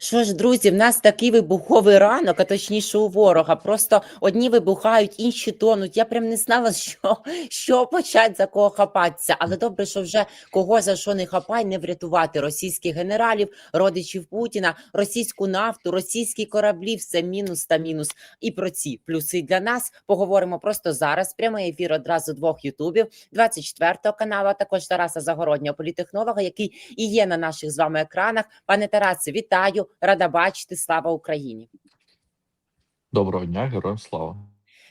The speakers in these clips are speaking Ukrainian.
Що ж, друзі, в нас такий вибуховий ранок, а точніше у ворога. Просто одні вибухають, інші тонуть. Я прям не знала, що, що почати за кого хапатися. Але добре, що вже кого за що не хапай, не врятувати російських генералів, родичів Путіна, російську нафту, російські кораблі, все мінус та мінус. І про ці плюси для нас поговоримо просто зараз. Прямий ефір одразу двох ютубів, 24 каналу, а також Тараса Загороднього, політехнолога, який і є на наших з вами екранах. Пане Тарасе, вітаю, рада бачити. Слава Україні! Доброго дня, героям слава.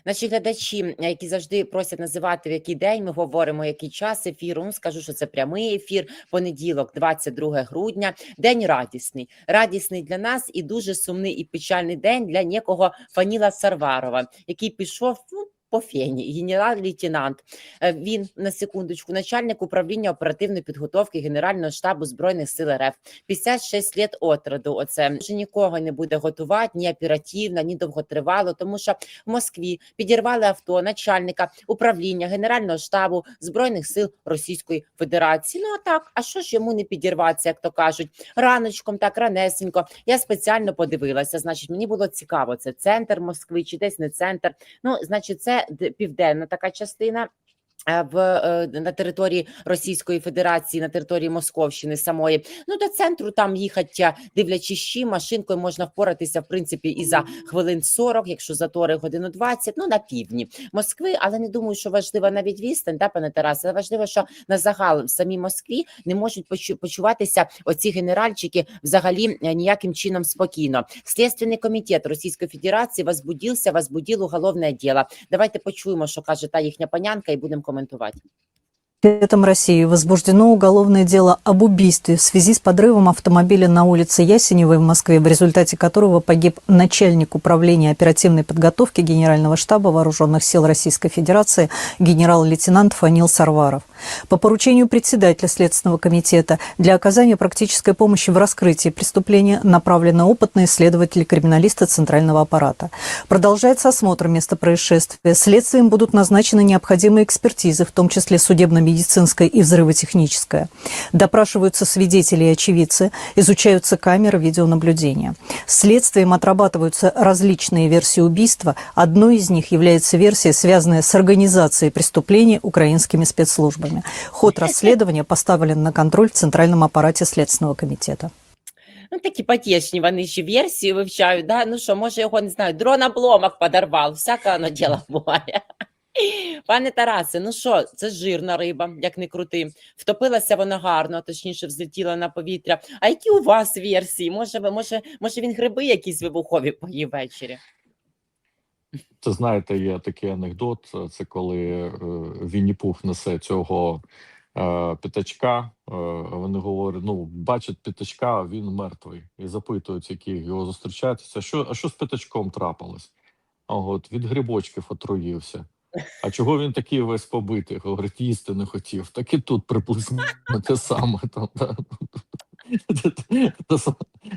Наші глядачі, які завжди просять називати в який день, ми говоримо який час ефіру. Ну скажу, що це прямий ефір. Понеділок, 22 грудня. День радісний. Радісний для нас і дуже сумний і печальний день для некого Фаніла Сарварова, який пішов. Ну, по фені, генерал-лейтенант. Е, Він на секундочку, начальник управління оперативної підготовки Генерального штабу збройних сил РФ. 56 лет от роду. Оце вже нікого не буде готувати ні оперативно, ні довготривало, тому що в Москві підірвали авто начальника управління Генерального штабу збройних сил Російської Федерації. Ну а так, а що ж йому не підірватися, як то кажуть, раночком, так ранесенько. Я спеціально подивилася. Значить, мені було цікаво, це центр Москви чи десь не центр. Ну, значить, це д- південна така частина. Е, В е, на території Російської Федерації, на території Московщини самої, ну до центру там їхати, дивлячись, чи машинкою можна впоратися в принципі і за хвилин 40, якщо затори годину 20, ну на півдні Москви. Але не думаю, що важлива навіть відстань, да, пане Тарасе. Але важливо, що на загал в самій Москві не можуть почу- почуватися оці генеральчики взагалі е, ніяким чином спокійно. Слідственний комітет Російської Федерації возбудився, возбудил уголовне діло. Давайте почуємо, що каже та їхня панянка, і будемо коментувати прокоментувати. Комитетом России возбуждено уголовное дело об убийстве в связи с подрывом автомобиля на улице Ясеневой в Москве, в результате которого погиб начальник управления оперативной подготовки Генерального штаба Вооруженных сил Российской Федерации генерал-лейтенант Фанил Сарваров. По поручению председателя Следственного комитета для оказания практической помощи в раскрытии преступления направлены опытные следователи-криминалисты Центрального аппарата. Продолжается осмотр места происшествия. Следствием будут назначены необходимые экспертизы, в том числе судебно-медицинская и взрывотехническая. Допрашиваются свидетели и очевидцы, изучаются камеры видеонаблюдения. Следствием отрабатываются различные версии убийства. Одной из них является версия, связанная с организацией преступления украинскими спецслужбами. Ход расследования поставлен на контроль в Центральном аппарате Следственного комитета. Ну, такі потішні вони ще версії вивчають. Да? Ну що, може, його не знаю, дрон обломок подорвав, всяке воно діло буває. Пане Тарасе, ну що, це жирна риба, як не крути. Втопилася вона гарно, точніше, взлетіла на повітря. А які у вас версії? Може, ви, може, може він гриби якісь вибухові поїв ввечері? Це знаєте, є такий анекдот. Це коли е, Вінні-Пух несе цього е, п'ятачка. Е, вони говорять: ну, бачать п'ятачка, він мертвий. І запитують, які його зустрічають. А що, а що з п'ятачком трапилось? А от від грибочків отруївся. А чого він такий весь побитий? Говорить, їсти не хотів. Так і тут приблизно те саме. Там, да.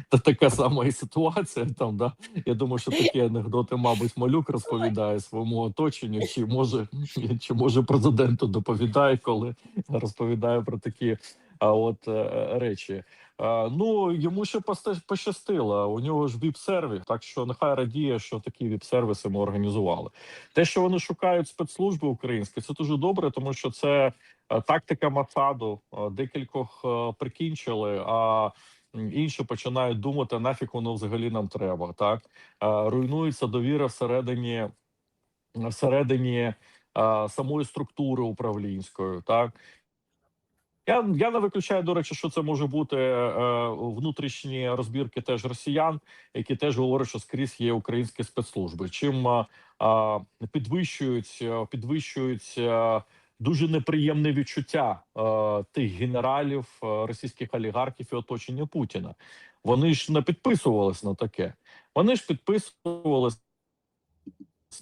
Та, така сама і ситуація там, да. Я думаю, що такі анекдоти, мабуть, малюк розповідає своєму оточенню, чи може, чи може президенту доповідає, коли розповідає про такі от е, речі. Ну йому ще пощастило. У нього ж віп-сервіс, так що нехай радіє, що такі віп-сервіси ми організували. Те, що вони шукають спецслужби українські, це дуже добре, тому що це е, тактика Масаду. Е, Декількох е, прикінчили. А інші починають думати, нафіг воно взагалі нам треба. Так Е, руйнується довіра всередині всередині е, самої структури управлінської. Так я, я не виключаю, до речі, що це може бути е, внутрішні розбірки теж росіян, які теж говорять, що скрізь є українські спецслужби. Чим е, е, підвищують, е, підвищують е, дуже неприємне відчуття е, тих генералів, е, російських олігархів і оточення Путіна. Вони ж не підписувались на таке. Вони ж підписувались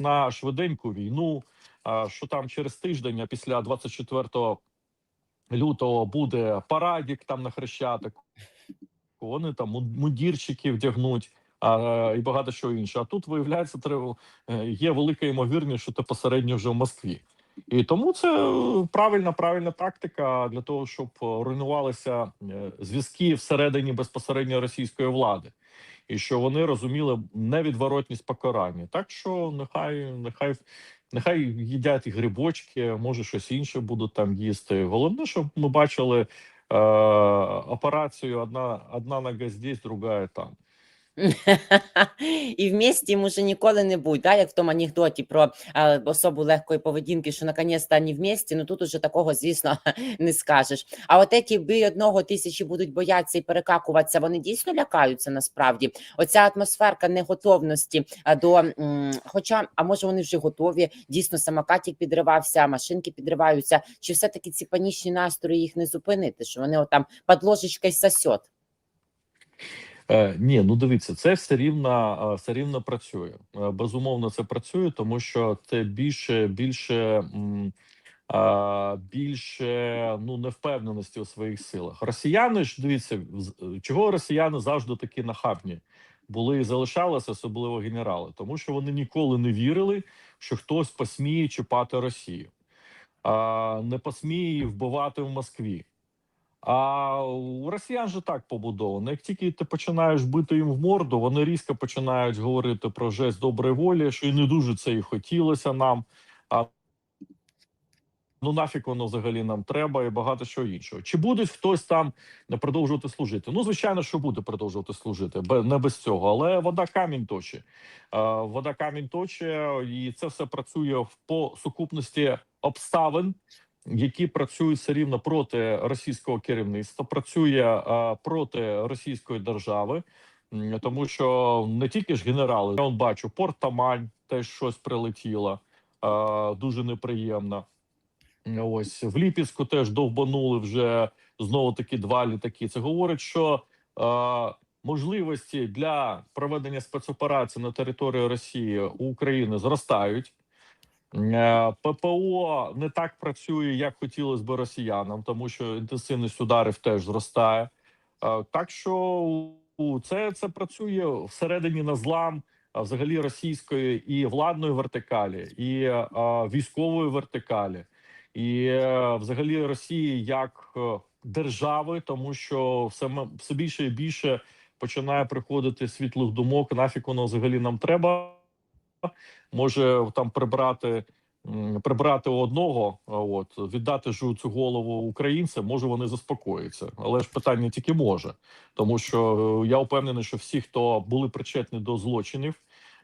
на швиденьку війну. е, Що там через тиждень, після 24 лютого буде парадік там на хрещатику. Вони там мун- мундірчики вдягнуть а, і багато що інше. А тут виявляється, треба е, є велика ймовірність, що ти посередньо вже в Москві. І тому це е, правильна, правильна тактика для того, щоб руйнувалися е, зв'язки всередині безпосередньо російської влади. і що вони розуміли невідворотність покарання. Так що нехай, нехай, нехай їдять і грибочки, може щось інше будуть там їсти. Головне, щоб ми бачили е, операцію одна, одна на газді, друга там. І вместе йому вже ніколи не будь, да? як в тому анекдоті про а, особу легкої поведінки, що наконець-то вони вместе, ну тут уже такого, звісно, не скажеш. А от ті бій одного тисячі будуть боятися і перекакуватися, вони дійсно лякаються насправді. Оця атмосферка неготовності до, м, хоча, а може вони вже готові, дійсно самокатик підривався, машинки підриваються, чи все-таки ці панічні настрої їх не зупинити, що вони отам під ложечкою сосет? Е, ні, ну дивіться, це все рівно, е, все рівно працює. Е, Безумовно, це працює, тому що це більше, більше, більше ну невпевненості у своїх силах. Росіяни ж дивіться, чого росіяни завжди такі нахабні були і залишалися, особливо генерали, тому що вони ніколи не вірили, що хтось посміє чіпати Росію, а не посміє вбивати в Москві. А у росіян же так побудовано. Як тільки ти починаєш бити їм в морду, вони різко починають говорити про жест доброї волі, що і не дуже це і хотілося нам. А ну нафіг воно взагалі нам треба, і багато чого іншого. Чи буде хтось там продовжувати служити? Ну, звичайно, що буде продовжувати служити, не без цього, але вода камінь точить. Вода камінь точить, і це все працює в- по сукупності обставин які працюють все рівно проти російського керівництва, працює проти російської держави, тому що не тільки ж генерали, я он бачу, Порт Тамань теж щось прилетіло дуже неприємно. Ось в Ліпівську теж довбанули вже знову таки два літаки. Це говорить, що е, можливості для проведення спецоперацій на території Росії у України зростають. Е, ППО не так працює, як хотілося б росіянам, тому що інтенсивність ударів теж зростає. Е, Так що це, це працює всередині на злам взагалі російської і владної вертикалі, і е, військової вертикалі, і взагалі Росії як держави, тому що все, все більше і більше починає приходити світлих думок. Нафіг воно взагалі нам треба може там прибрати. Прибрати одного, от віддати ж цю голову українцям, може вони заспокояться, але ж питання тільки може, тому що е, я впевнений, що всі, хто були причетні до злочинів,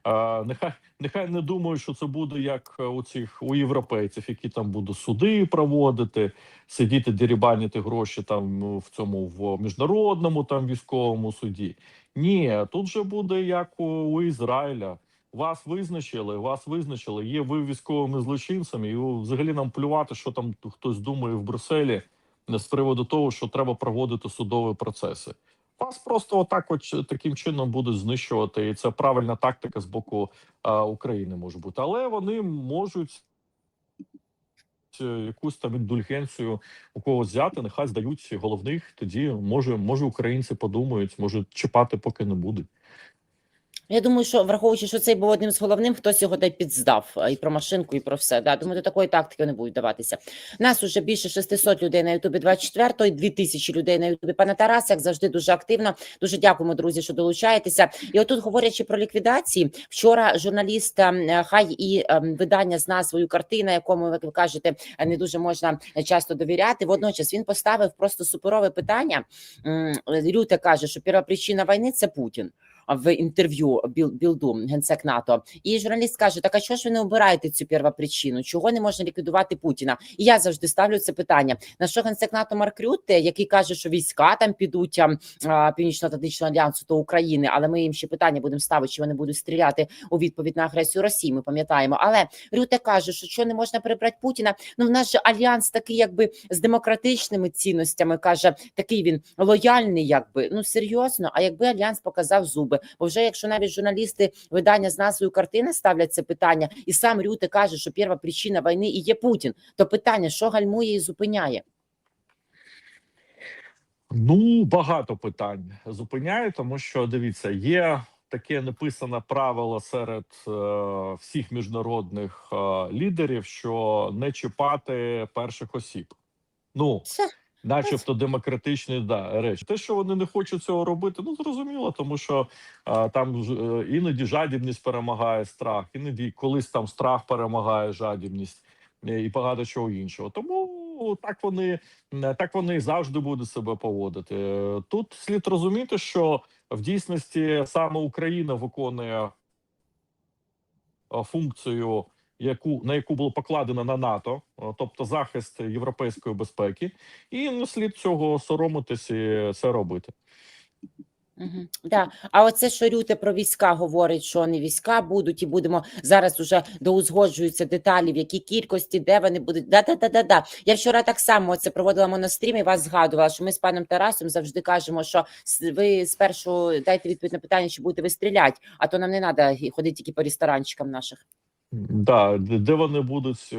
е, нехай нехай не думають, що це буде як у цих у європейців, які там будуть суди проводити, сидіти, дерібаніти гроші там в цьому в міжнародному там військовому суді. Ні, тут же буде як у, у Ізраїля. Вас визначили, вас визначили. Є ви військовими злочинцями, і взагалі нам плювати, що там хтось думає в Брюсселі е, з приводу того, що треба проводити судові процеси. Вас просто отак, от таким чином будуть знищувати, і це правильна тактика з боку а, України може бути. Але вони можуть е, якусь там індульгенцію у когось взяти, нехай здають головних. Тоді може, може українці подумають, може чіпати, поки не будуть. Я думаю, що враховуючи, що цей був одним з головним, хтось його й підздав і про машинку, і про все. Да, думаю, до такої тактики не будуть даватися. Нас уже більше 600 людей на Ютубі 24 і 2000 людей на Ютубі. Пане Тарас, як завжди, дуже активно. Дуже дякуємо, друзі, що долучаєтеся. І отут, говорячи про ліквідації, вчора журналіст, ем, хай і ем, видання з назвою картина, якому як ви кажете, не дуже можна часто довіряти. Водночас він поставив просто суперове питання. М, Рюте каже, що перша причина війни це Путін в інтерв'ю Біл, Білду, генсек НАТО. І журналіст каже: Так а чого ж ви не обираєте цю первопричину? Чого не можна ліквідувати Путіна? І я завжди ставлю це питання. На що генсек НАТО Марк Рютте, який каже, що війська там підуть а, Північно-Атлантичного альянсу до України, але ми їм ще питання будемо ставити, чи вони будуть стріляти у відповідь на агресію Росії. Ми пам'ятаємо. Але Рюте каже, що що не можна перебрати Путіна. Ну в нас же альянс такий, якби з демократичними цінностями, каже, такий він лояльний, якби ну серйозно. А якби альянс показав зуби, бо вже якщо навіть журналісти видання з назвою картини ставлять це питання, і сам Рюте каже, що перша причина війни і є Путін, то питання, що гальмує і зупиняє. Ну, багато питань зупиняю, тому що дивіться, є таке неписане правило серед е, всіх міжнародних е, лідерів, що не чіпати перших осіб. Ну начебто демократичні да, речі. Те, що вони не хочуть цього робити, ну зрозуміло, тому що а, там е, іноді жадібність перемагає страх, іноді колись там страх перемагає жадібність е, і багато чого іншого. Тому так вони е, так вони завжди будуть себе поводити. Тут слід розуміти, що в дійсності саме Україна виконує функцію, яку на яку було покладено на НАТО, е, тобто захист європейської безпеки, і не слід цього соромитись і це робити. Угу. Да. А оце, що Рюте про війська говорить, що не війська будуть, і будемо зараз уже доузгоджуються деталі, в якій кількості, де вони будуть. Да, да, да, да, да. Я вчора так само це проводила монострім і вас згадувала, що ми з паном Тарасом завжди кажемо, що ви спершу дайте відповідь на питання, чи будете ви стріляти, а то нам не треба ходити тільки по ресторанчикам наших. Да, де де вони будуть е,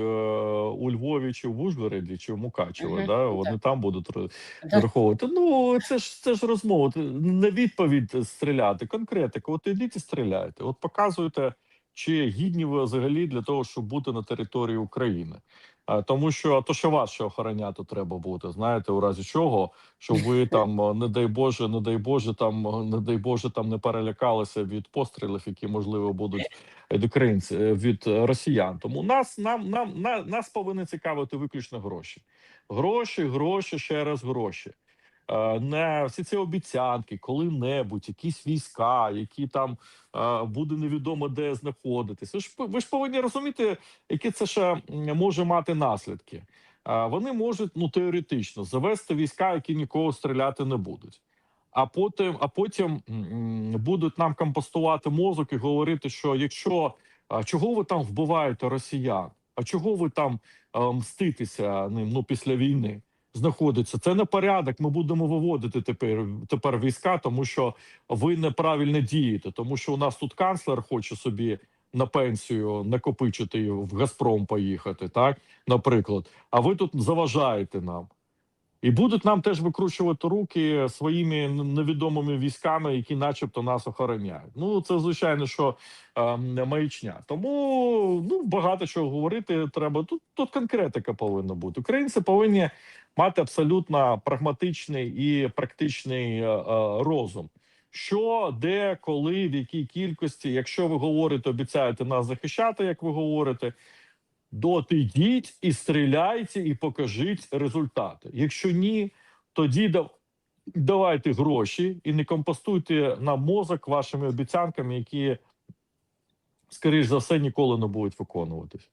у Львові чи в Ужгороді, чи в Мукачево, Мгм, да, вони так. там будуть ро- Да. враховувати. Ну це ж це ж розмова. На Не відповідь стріляти, конкретика. От ідіть і стріляйте. От показуйте, чи гідні ви взагалі для того, щоб бути на території України. А, тому що то, що вас ще охороняти треба бути, знаєте, у разі чого, щоб ви там, е, не дай Боже, не дай Боже, там е, не дай Боже, там не перелякалися від пострілів, які можливо будуть від українців е, від е, росіян. Тому нас нам нам на, нас повинні цікавити виключно гроші. Гроші, гроші, ще раз гроші. Е, Не всі ці обіцянки, коли-небудь, якісь війська, які там е, буде невідомо де знаходитися. Ви ж ви ж повинні розуміти, які це ще може мати наслідки. Е, Вони можуть ну теоретично завести війська, які нікого стріляти не будуть. А потім, а потім будуть нам компостувати мозок і говорити, що якщо чого ви там вбиваєте росіян, а чого ви там мститися ним ну після війни знаходиться? Це не порядок. Ми будемо виводити тепер тепер війська, тому що ви неправильно дієте, тому що у нас тут канцлер хоче собі на пенсію накопичити в Газпром поїхати, так наприклад. А ви тут заважаєте нам. І будуть нам теж викручувати руки своїми невідомими військами, які, начебто, нас охороняють. Ну це звичайно, що е, маячня. Тому ну багато чого говорити треба. Тут тут конкретика повинна бути. Українці повинні мати абсолютно прагматичний і практичний е, е, розум. Що, де, коли, в якій кількості, якщо ви говорите, обіцяєте нас захищати, як ви говорите, доти йдіть і стріляйте, і покажіть результати. Якщо ні, тоді давайте гроші і не компостуйте на мозок вашими обіцянками, які, скоріш за все, ніколи не будуть виконуватись.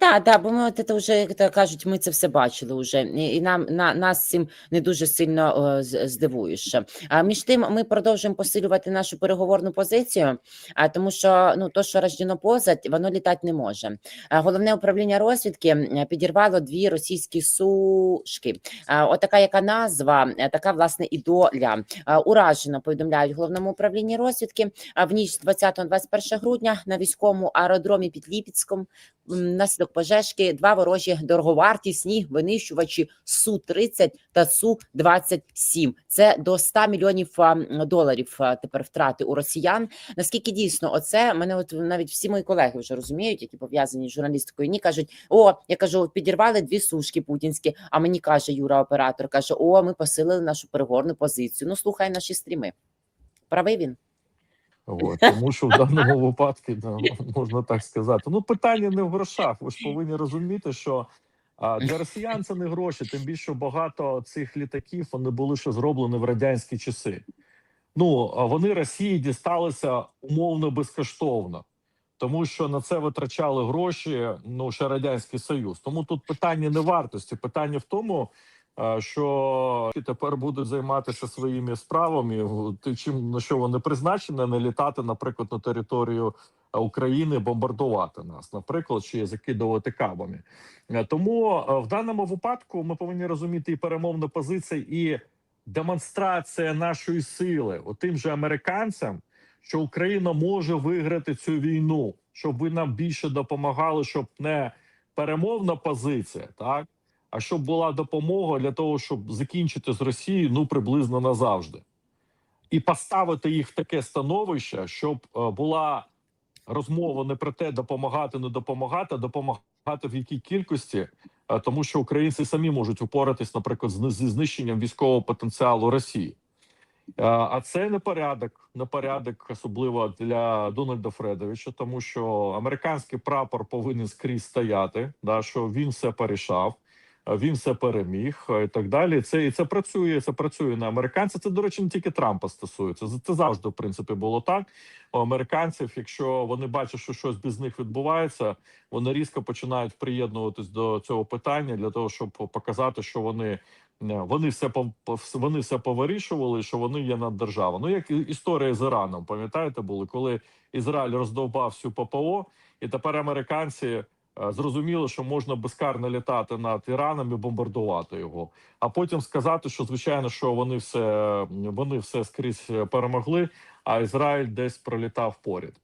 Да, да, бо ми от це вже, як то кажуть, ми це все бачили вже, і, нам на нас цим не дуже сильно здивуєш. А між тим, ми продовжуємо посилювати нашу переговорну позицію, а тому що ну то, що рождено позад, воно літати не може. А головне управління розвідки підірвало дві російські сушки. А, Отака, яка назва, е, така власне і доля. А, Уражено повідомляють головному управлінні розвідки. А в ніч з 20 на 21 грудня на військовому аеродромі під Ліпецьком м, Внаслідок пожежки два ворожі дороговартісні винищувачі су 30 та су 27 Це до 100 мільйонів доларів тепер втрати у росіян. Наскільки дійсно оце мене, от навіть всі мої колеги вже розуміють, які пов'язані з журналістикою. Ні кажуть: о, я кажу, підірвали дві сушки путінські. А мені каже Юра, оператор, каже: О, ми посилили нашу переговорну позицію. Ну слухай наші стріми. Правий він. От, тому що в даному випадку да, можна так сказати. Ну питання не в грошах. Ви ж повинні розуміти, що а, для росіян це не гроші, тим більше багато цих літаків вони були ще зроблені в радянські часи. Ну вони Росії дісталися умовно безкоштовно, тому що на це витрачали гроші. Ну ще радянський союз. Тому тут питання не вартості, питання в тому. Що тепер будуть займатися своїми справами, чим на що вони призначені, не літати, наприклад, на територію України, бомбардувати нас, наприклад, чи закидувати кабами. Е, Тому е, в даному випадку ми повинні розуміти і перемовну позицію, і демонстрація нашої сили тим же американцям, що Україна може виграти цю війну, щоб ви нам більше допомагали, щоб не перемовна позиція, так а щоб була допомога для того, щоб закінчити з Росією ну приблизно назавжди, і поставити їх в таке становище, щоб е, була розмова не про те, допомагати, не допомагати, а допомагати в якій кількості, е, тому що українці самі можуть упоратись, наприклад, зі знищенням військового потенціалу Росії. Е, А це непорядок, непорядок, особливо для Дональда Фредовича, тому що американський прапор повинен скрізь стояти, да, що він все порішав, він все переміг е, і так далі. Це і це працює. Це працює на американців. Це, до речі, не тільки Трампа стосується. Це- завжди в принципі було так. У американців, якщо вони бачать, що щось без них відбувається, вони різко починають приєднуватись до цього питання для того, щоб показати, що вони вони все вони все повирішували, що вони є наддержава. Ну як історія з Іраном, пам'ятаєте, були коли Ізраїль роздовбав всю ППО, і тепер американці е, зрозуміли, що можна безкарно літати над Іраном і бомбардувати його. А потім сказати, що звичайно, що вони все вони все скрізь перемогли, а Ізраїль десь пролітав поряд.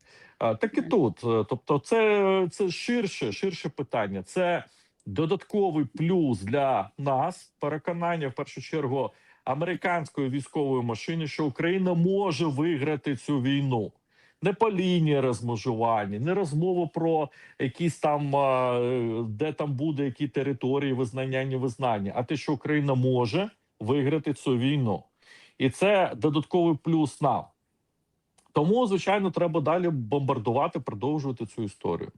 Е, Так і тут, Е, тобто, це, це ширше, ширше питання. Це додатковий плюс для нас переконання в першу чергу американської військової машини, що Україна може виграти цю війну. Не по лінії розмежування, не розмова про якісь там де там буде які території визнання, не визнання, а те, що Україна може виграти цю війну, і це додатковий плюс нам. Тому, звичайно, треба далі бомбардувати, продовжувати цю історію.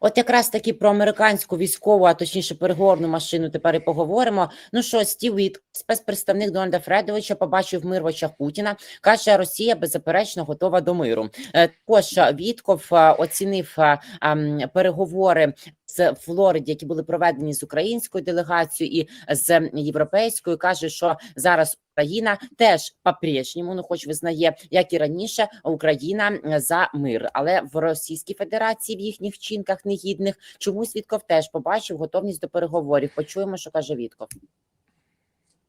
От якраз таки про американську військову, а точніше переговорну машину тепер і поговоримо. Ну що, Стів Віт, спецпредставник Дональда Фредовича, побачив мир в очах Путіна. Каже, Росія беззаперечно готова до миру. Також е, Вітков е, оцінив е, ем, переговори з Флориді, які були проведені з українською делегацією і з європейською. каже, що зараз Україна теж по-прежньому, ну хоч визнає, як і раніше, Україна за мир, але в Російській Федерації в їхніх вчинках негідних чомусь Вітков теж побачив готовність до переговорів. Почуємо, що каже Вітков.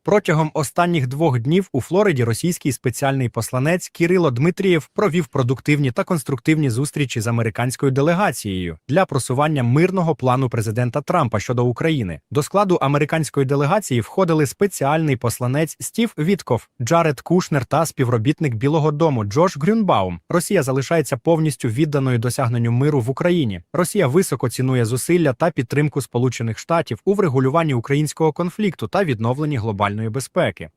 Протягом останніх двох днів у Флориді російський спеціальний посланець Кирило Дмитрієв провів продуктивні та конструктивні зустрічі з американською делегацією для просування мирного плану президента Трампа щодо України. До складу американської делегації входили спеціальний посланець Стів Вітков, Джаред Кушнер та співробітник Білого Дому Джош Грюнбаум. Росія залишається повністю відданою досягненню миру в Україні. Росія високо цінує зусилля та підтримку Сполучених Штатів у врегулюванні українського конфлікту та відновленні глобальної безпеки.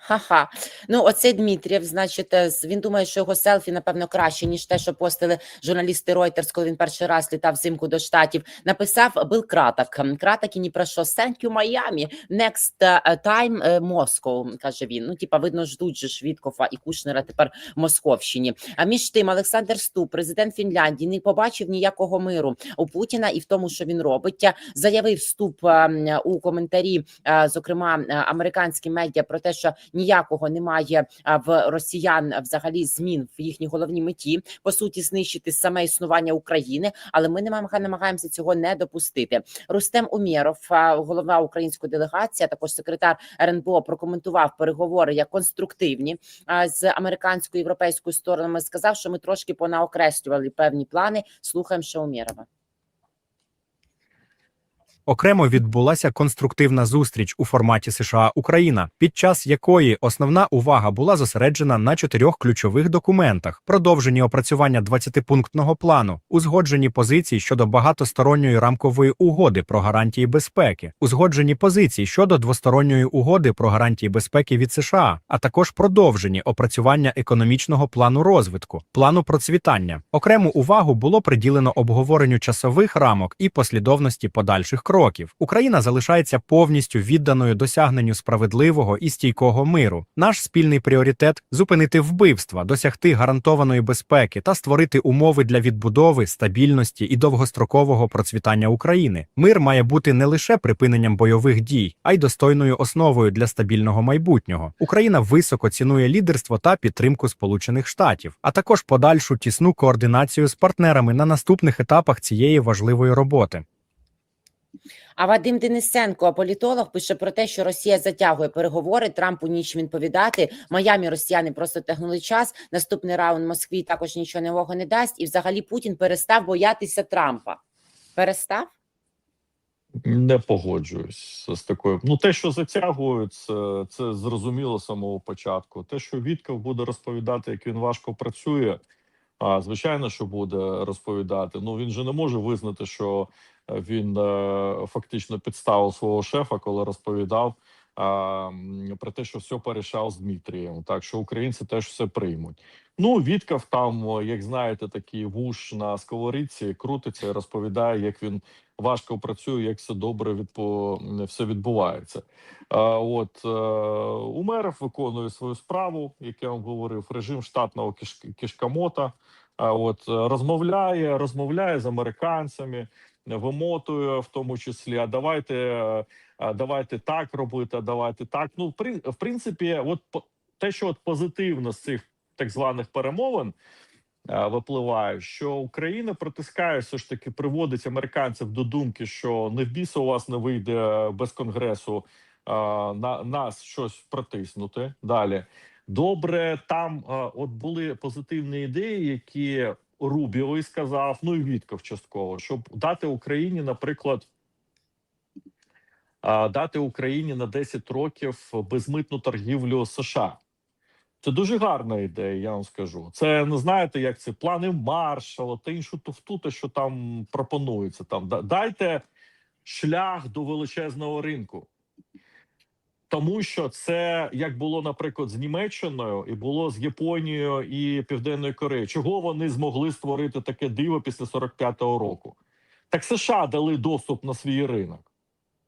Ха-ха. Ну, оцей Дмитрієв, значить, е, він думає, що його селфі, напевно, краще, ніж те, що постили журналісти Reuters, коли він перший раз літав взимку до Штатів. Написав Бил Кратак. М, Кратак і ні про що. Thank you, Miami. Next е, time е, Moscow, каже він. Ну, типа, видно, ждуть же ж Віткофа і Кушнера тепер в Московщині. А між тим, Олександр Ступ, президент Фінляндії, не побачив ніякого миру у Путіна і в тому, що він робить. Е, Заявив Ступ е, у коментарі, е, зокрема, е, американські медіа про те, що ніякого немає в росіян взагалі змін в їхній головній меті, по суті, знищити саме існування України, але ми не намага- намагаємося цього не допустити. Рустем Умєров, голова української делегації, а також секретар РНБО, прокоментував переговори як конструктивні з американською європейською сторонами. Сказав, що ми трошки понаокреслювали певні плани. Слухаємо ще Умєрова. Окремо відбулася конструктивна зустріч у форматі США Україна, під час якої основна увага була зосереджена на чотирьох ключових документах: продовжені опрацювання 20-пунктного плану, узгоджені позиції щодо багатосторонньої рамкової угоди про гарантії безпеки, узгоджені позиції щодо двосторонньої угоди про гарантії безпеки від США, а також продовжені опрацювання економічного плану розвитку, плану процвітання. Окрему увагу було приділено обговоренню часових рамок і послідовності подальших кроків. Україна залишається повністю відданою досягненню справедливого і стійкого миру. Наш спільний пріоритет зупинити вбивства, досягти гарантованої безпеки та створити умови для відбудови, стабільності і довгострокового процвітання України. Мир має бути не лише припиненням бойових дій, а й достойною основою для стабільного майбутнього. Україна високо цінує лідерство та підтримку Сполучених Штатів, а також подальшу тісну координацію з партнерами на наступних етапах цієї важливої роботи. А Вадим Денисенко, політолог, пише про те, що Росія затягує переговори. Трампу ніч відповідати. Майамі росіяни просто тягнули час. Наступний раунд Москві також нічого нового не дасть. І взагалі Путін перестав боятися Трампа. Перестав? Не погоджуюсь з такою. Ну, те, що затягують, це, це зрозуміло з самого початку. Те, що Вітков буде розповідати, як він важко працює, А звичайно, що буде розповідати. Ну він же не може визнати, що він е, фактично підставив свого шефа, коли розповідав про те, що все порішав з Дмитрієм. Так що українці теж все приймуть. Ну, Віткав там, як знаєте, такий вуш на сковорідці крутиться і розповідає, як він важко працює, як все добре відпо... все відбувається. А, от е, Умеров виконує свою справу, як я вам говорив, режим штатного кишкамота. А от е, розмовляє, розмовляє з американцями, вимотує в тому числі. А давайте, е, а давайте так робити, а давайте так. Ну, в принципі, от те, що от позитивно з цих так званих перемовин е, випливає, що Україна протискає, все ж таки приводить американців до думки, що не в біса у вас не вийде без конгресу е, на нас щось протиснути далі. Добре, там е, от були позитивні ідеї, які Рубіо сказав, ну і Вітков частково, щоб дати Україні, наприклад, дати Україні на 10 років безмитну торгівлю США. Це дуже гарна ідея, я вам скажу. Це не знаєте, як це плани Маршала та іншу туфту, те, що там пропонується. Там дайте шлях до величезного ринку. Тому що це як було, наприклад, з Німеччиною і було з Японією і Південною Кореєю. Чого вони змогли створити таке диво після 45-го року? Так США дали доступ на свій ринок.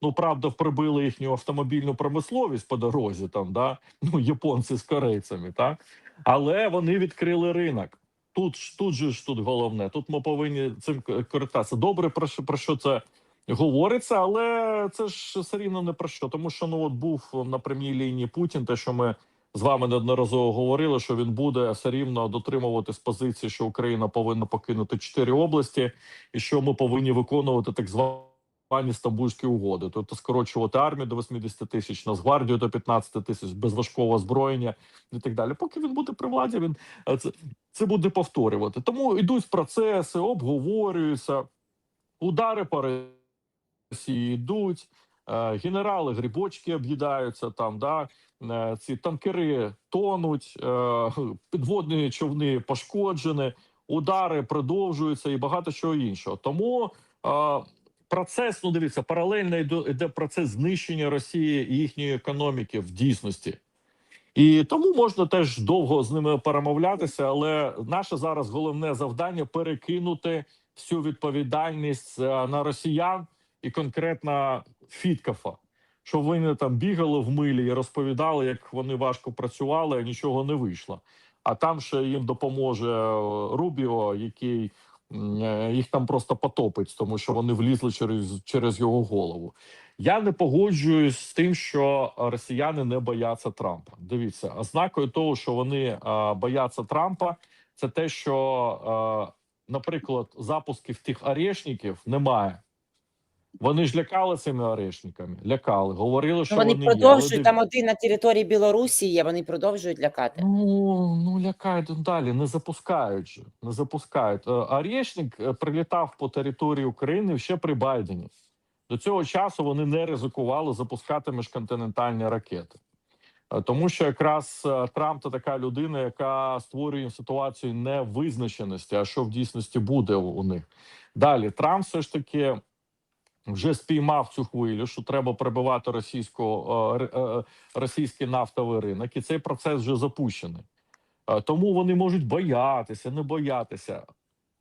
Ну, правда, прибили їхню автомобільну промисловість по дорозі, там, да? ну, японці з корейцями, так? Але вони відкрили ринок. Тут, тут же ж тут головне. Тут ми повинні цим користатися. Добре, про що, про що це говориться, але це ж все рівно не про що. Тому що ну от був на прямій лінії Путін, те, що ми з вами неодноразово говорили, що він буде все рівно дотримуватись позиції, що Україна повинна покинути чотири області, і що ми повинні виконувати так звані стамбульські угоди, тобто скорочувати армію до 80 тисяч, Нацгвардію до 15 тисяч, без важкого озброєння і так далі. Поки він буде при владі, він е, це, це буде повторювати. Тому йдуть процеси, обговорюються, удари по Росії йдуть. е, Генерали грибочки об'їдаються там, да е, ці танкери тонуть, е, підводні човни пошкоджені, удари продовжуються і багато чого іншого. Тому процес, ну дивіться, паралельно йде, процес знищення Росії і їхньої економіки в дійсності. І тому можна теж довго з ними перемовлятися, але наше зараз головне завдання перекинути всю відповідальність на росіян і конкретно Фіткафа, щоб вони там бігали в милі і розповідали, як вони важко працювали, а нічого не вийшло. А там ще їм допоможе е, Рубіо, який е, їх там просто потопить, тому що вони влізли через, через його голову. Я не погоджуюсь з тим, що росіяни не бояться Трампа. Дивіться, ознакою того, що вони е, бояться Трампа, це те, що, наприклад, запусків тих орешників немає. Вони ж лякали цими орешниками, лякали, говорили, що вони вони продовжують див- там один на території Білорусі є, вони продовжують лякати. Ну, ну лякають далі, не запускають же, не запускають. Е, Орешник е, прилітав по території України ще при Байдені. До цього часу вони не ризикували запускати міжконтинентальні ракети. Е, Тому що якраз Трамп це така людина, яка створює ситуацію невизначеності, а що в дійсності буде у них. Далі Трамп все ж таки вже спіймав цю хвилю, що треба прибивати російську, е, е, російський нафтовий ринок, і цей процес вже запущений. Е, Тому вони можуть боятися, не боятися.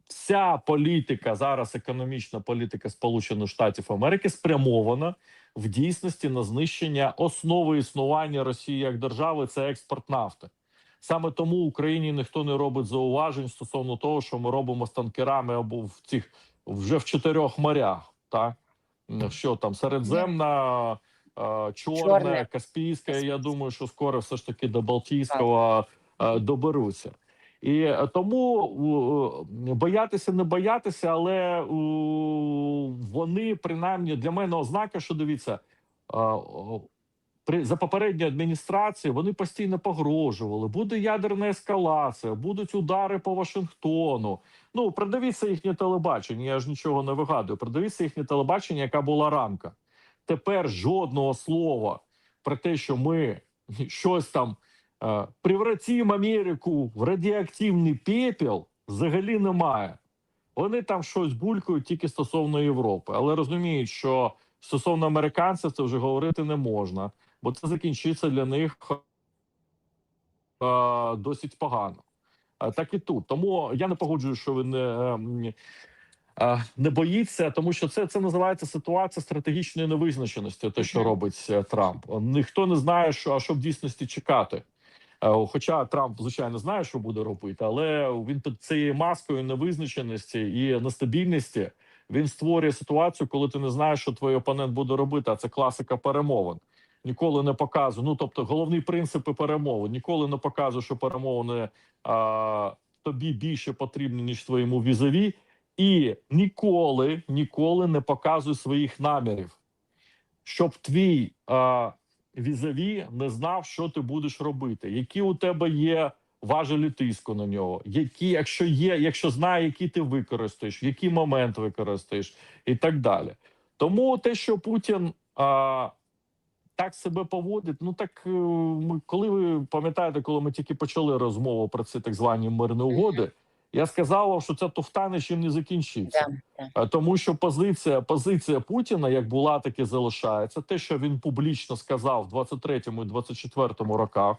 Вся політика зараз, економічна політика Сполучених Штатів Америки спрямована в дійсності на знищення основи існування Росії як держави це експорт нафти. Саме тому Україні ніхто не робить зауважень стосовно того, що ми робимо з танкерами або в цих вже в чотирьох морях. Так що там Середземна, Чорне, Чорне. Каспійське. Я думаю, що скоро все ж таки до Балтійського доберуться. І е, тому е, боятися не боятися, але вони принаймні для мене ознака, що дивіться. При за попередньої адміністрації вони постійно погрожували. Буде ядерна ескалація, будуть удари по Вашингтону. Ну придивіться їхнє телебачення. Я ж нічого не вигадую. Придивіться їхнє телебачення, яка була рамка. Тепер жодного слова про те, що ми щось там е, превратимо Америку в радіоактивний пепел, взагалі немає. Вони там щось булькають тільки стосовно Європи, але розуміють, що стосовно американців це вже говорити не можна, бо це закінчиться для них е, досить погано. Е, Так і тут. Тому я не погоджую, що він не, е, не боїться, тому що це, це називається ситуація стратегічної невизначеності, те, що робить е, Трамп. Ніхто не знає, що а що в дійсності чекати. Е, Хоча Трамп, звичайно, знає, що буде робити, але він під цією маскою невизначеності і нестабільності він створює ситуацію, коли ти не знаєш, що твій опонент буде робити. А це класика перемовин. Ніколи не показує. Ну тобто, головні принципи перемовин. Ніколи не показує, що перемовини а, тобі більше потрібні ніж твоєму візові, і ніколи, ніколи не показуй своїх намірів, щоб твій а, візові не знав, що ти будеш робити, які у тебе є важелі тиску на нього, які, якщо є, якщо знає, які ти використаєш, в який момент використаєш, і так далі. Тому те, що Путін а, так себе поводить, ну так е, ми, коли ви пам'ятаєте, коли ми тільки почали розмову про ці так звані мирні угоди, я сказав вам, що ця туфта нічим не закінчиться. Да. Е, Тому що позиція позиція Путіна, як була, так і залишається. Те, що він публічно сказав в 23-му і 24-му роках,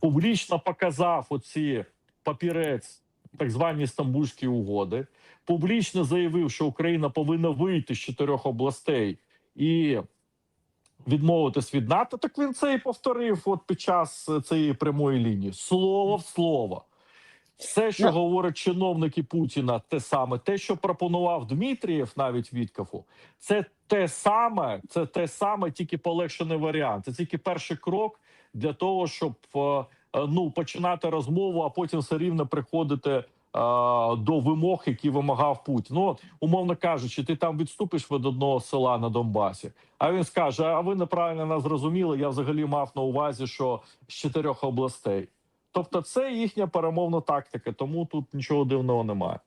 публічно показав оці папірець, так звані Стамбульські угоди, публічно заявив, що Україна повинна вийти з чотирьох областей і відмовитись від НАТО. Так він це і повторив от під час е, цієї прямої лінії. Слово в слово. Все, що Ну. говорять чиновники Путіна, те саме, те, що пропонував Дмитрієв, навіть Віткафу, це те саме, це те саме, тільки полегшений варіант. Це тільки перший крок для того, щоб е, е, ну починати розмову, а потім все рівно приходити до вимог, які вимагав Путін. Ну, умовно кажучи, ти там відступиш від одного села на Донбасі, а він скаже: А ви неправильно нас зрозуміли. Я взагалі мав на увазі, що з чотирьох областей. Тобто, це їхня перемовна тактика, тому тут нічого дивного немає.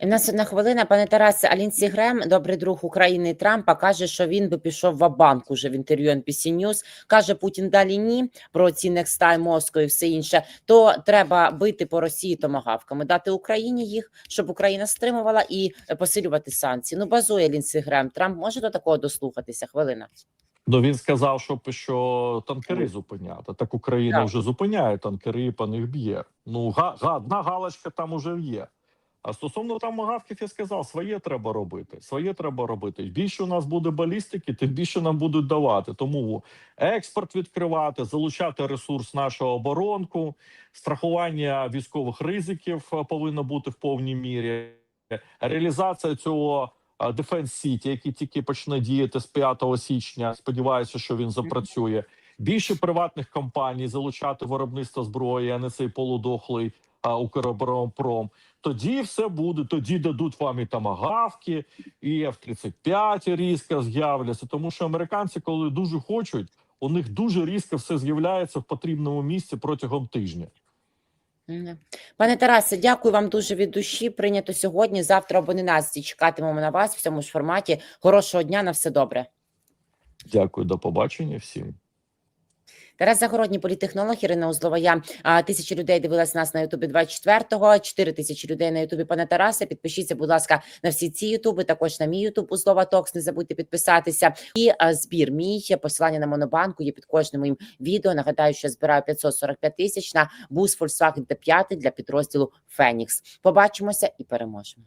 У нас одна хвилина, пане Тарасе, а Лінсі Грем, добрий друг України Трампа, каже, що він би пішов в банк уже в інтерв'ю NBC News. Каже Путін далі ні про ці Next Time, і все інше. То треба бити по Росії томагавками, дати Україні їх, щоб Україна стримувала і посилювати санкції. Ну базує Лінсі Грем. Трамп може до такого дослухатися? Хвилина. Ну він сказав, що, що танкери зупиняти. Так Україна Так. вже зупиняє танкери і по них б'є. Ну га, га, одна галочка там уже є. А стосовно там магавків, я сказав, своє треба робити. Своє треба робити. Більше у нас буде балістики, тим більше нам будуть давати. Тому експорт відкривати, залучати ресурс нашого оборонку, страхування військових ризиків е, повинно бути в повній мірі. Реалізація цього Defense City, який тільки почне діяти з 5 січня. Сподіваюся, що він запрацює. Більше приватних компаній залучати виробництво зброї, а не цей полудохлий а, Укроборонпром. Тоді все буде. Тоді дадуть вам і тамагавки, і F-35 різко з'являться. Тому що американці, коли дуже хочуть, у них дуже різко все з'являється в потрібному місці протягом тижня. Пане Тарасе, дякую вам дуже від душі. Прийнято сьогодні. Завтра об 11 чекатимемо на вас в цьому ж форматі. Хорошого дня на все добре. Дякую, до побачення всім. Тарас Загородній, політтехнолог, Ірина Узлова. Я тисячі людей дивилась нас на Ютубі 24-го, 4 тисячі людей на Ютубі пане Тарасе. Підпишіться, будь ласка, на всі ці Ютуби, також на мій Ютуб Узлова Токс. Не забудьте підписатися. І збір мій посилання на монобанку є під кожним моїм відео. Нагадаю, що я збираю 545 тисяч на бус Volkswagen T5 для підрозділу Фенікс. Побачимося і переможемо.